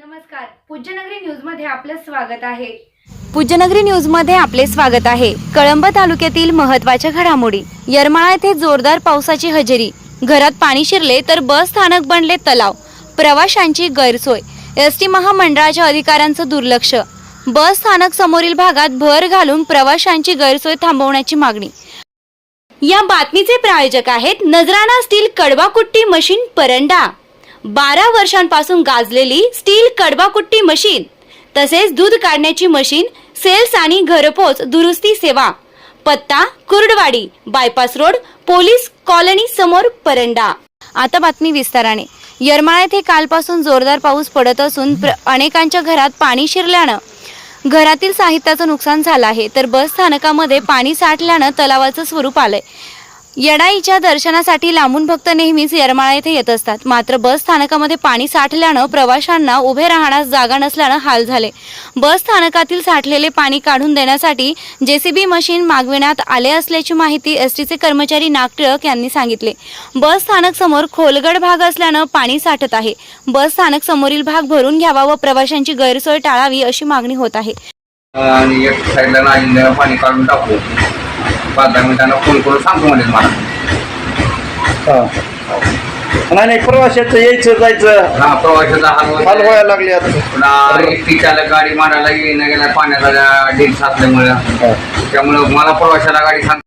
नमस्कार. पूज्यनगरी न्यूजमध्ये आपलं स्वागत आहे. पूज्यनगरी न्यूजमध्ये आपले स्वागत आहे. कळंब तालुक्यातील महत्त्वाच्या घडामोडी. येरमाळा येथे जोरदार पावसाची हजेरी. घरात पाणी शिरले तर बस स्थानक बनले तलाव. प्रवाशांची गैरसोय. एस टी महामंडळाच्या अधिकाऱ्यांचं दुर्लक्ष. बस स्थानक समोरील भागात भर घालून प्रवाशांची गैरसोय थांबवण्याची मागणी. या बातमीचे प्रायोजक आहेत नजराणा स्टील कडवाकुट्टी मशीन परंडा. बारा वर्षांपासून गाजलेली स्टील कडवाकुट्टी मशीन तसेच दूध काढण्याची मशीन सेल्स आणि घरपोच दुरुस्ती सेवा पत्ता Kurduwadi bypass road police colony समोर परंडा. आता बातमी विस्ताराने. येरमाळा येथे कालपासून जोरदार पाऊस पडत असून प्र- अनेकांच्या घरात पाणी शिरल्यानं घरातील साहित्याचं नुकसान झालं आहे. तर बस स्थानकामध्ये पाणी साठल्यानं तलावाचं स्वरूप आलंय. येडाईच्या दर्शनासाठी लांबून भक्त नेहमीच येरमाळा येथे येत असतात. मात्र बस स्थानकामध्ये पाणी साठल्यानं प्रवाशांना उभे राहण्यास जागा नसल्यानं हाल झाले. बस स्थानकातील साठलेले पाणी काढून देण्यासाठी जेसीबी मशीन मागविण्यात आले असल्याची माहिती एसटीचे कर्मचारी नागटिळक यांनी सांगितले. बस स्थानक समोर खोलगड भाग असल्यानं पाणी साठत आहे. बस स्थानक समोरील भाग भरून घ्यावा व प्रवाशांची गैरसोय टाळावी अशी मागणी होत आहे. आणि एक साईडला पाणी काढून टाकू. पाच दहा मिनिटांना फोन करून सांगतो म्हणजे मला हा. नाही नाही प्रवाशाचं यायचं जायचं. हा प्रवाशाचा हाल व्हायला लागले आता. पुन्हा गाडी मारायला येणं गेला पाण्याचा ढील साचल्यामुळं. त्यामुळं मला प्रवाशाला गाडी सांग